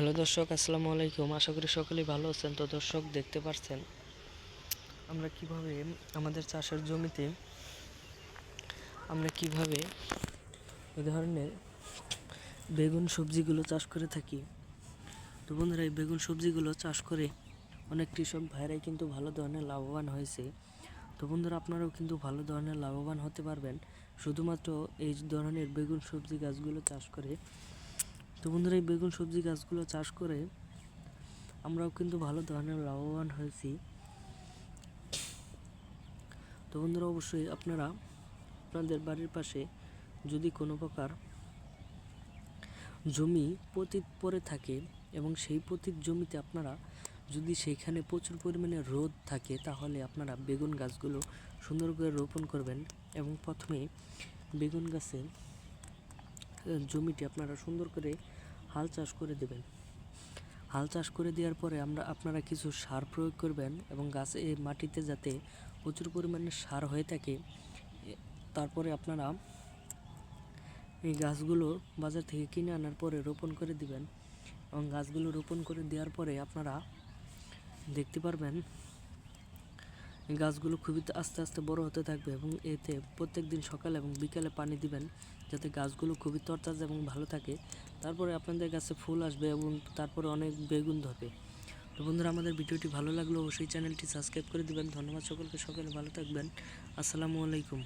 Hello দর্শক, আসসালামু আলাইকুম। আশা করি সকলেই ভালো আছেন। তো দর্শক, দেখতে পাচ্ছেন আমরা কীভাবে আমাদের চাষের জমিতে আমরা কীভাবে এ ধরনের বেগুন সবজিগুলো চাষ করে থাকি? তো বন্ধুরা, এই বেগুন সবজিগুলো চাষ করে অনেক কৃষক ভাইরাই কিন্তু ভালো ধরনের লাভবান হয়েছে। তো বন্ধুরা, আপনারাও কিন্তু ভালো ধরনের লাভবান হতে পারবেন। শুধুমাত্র এই ধরনের বেগুন সবজি গাছগুলো চাষ করে বন্ধুরা এই বেগুন সবজি গাছগুলো চাষ করে আমরাও কিন্তু ভালো ধরনের লাভবান হয়েছি। তো বন্ধুরা অবশ্যই আপনারা আপনাদের বাড়ির পাশে যদি কোনো প্রকার জমি পতিত পরে থাকে এবং সেই পতিত জমিতে আপনারা যদি সেইখানে প্রচুর পরিমাণে রোদ থাকে তাহলে আপনারা বেগুন গাছগুলো সুন্দর করে রোপণ করবেন এবং প্রথমে বেগুন গাছের জমিটি আপনারা সুন্দর করে হাল চাষ করে দেবেন। হাল চাষ করে দেওয়ার পরে আমরা, আপনারা কিছু সার প্রয়োগ করবেন এবং গাছে মাটিতে যাতে প্রচুর পরিমাণে সার হয়ে থাকে তারপরে আপনারা এই গাছগুলো বাজার থেকে কিনে আনার পরে রোপণ করে দিবেন। এবং গাছগুলো রোপণ করে দেওয়ার পরে আপনারা দেখতে পারবেন গাছগুলো খুবই আস্তে আস্তে বড় হতে থাকবে এবং এতে প্রত্যেক দিন সকালে এবং বিকালে পানি দিবেন যাতে গাছগুলো খুবই তরতাজা এবং ভালো থাকে। তারপরে আপনাদের গাছে ফুল আসবে এবং তারপরে অনেক বেগুন ধরবে। তো বন্ধুরা, আমাদের ভিডিওটি ভালো লাগল অবশ্যই চ্যানেলটি সাবস্ক্রাইব করে দেবেন। ধন্যবাদ সকলকে, সকলে ভালো থাকবেন। আসসালামু আলাইকুম।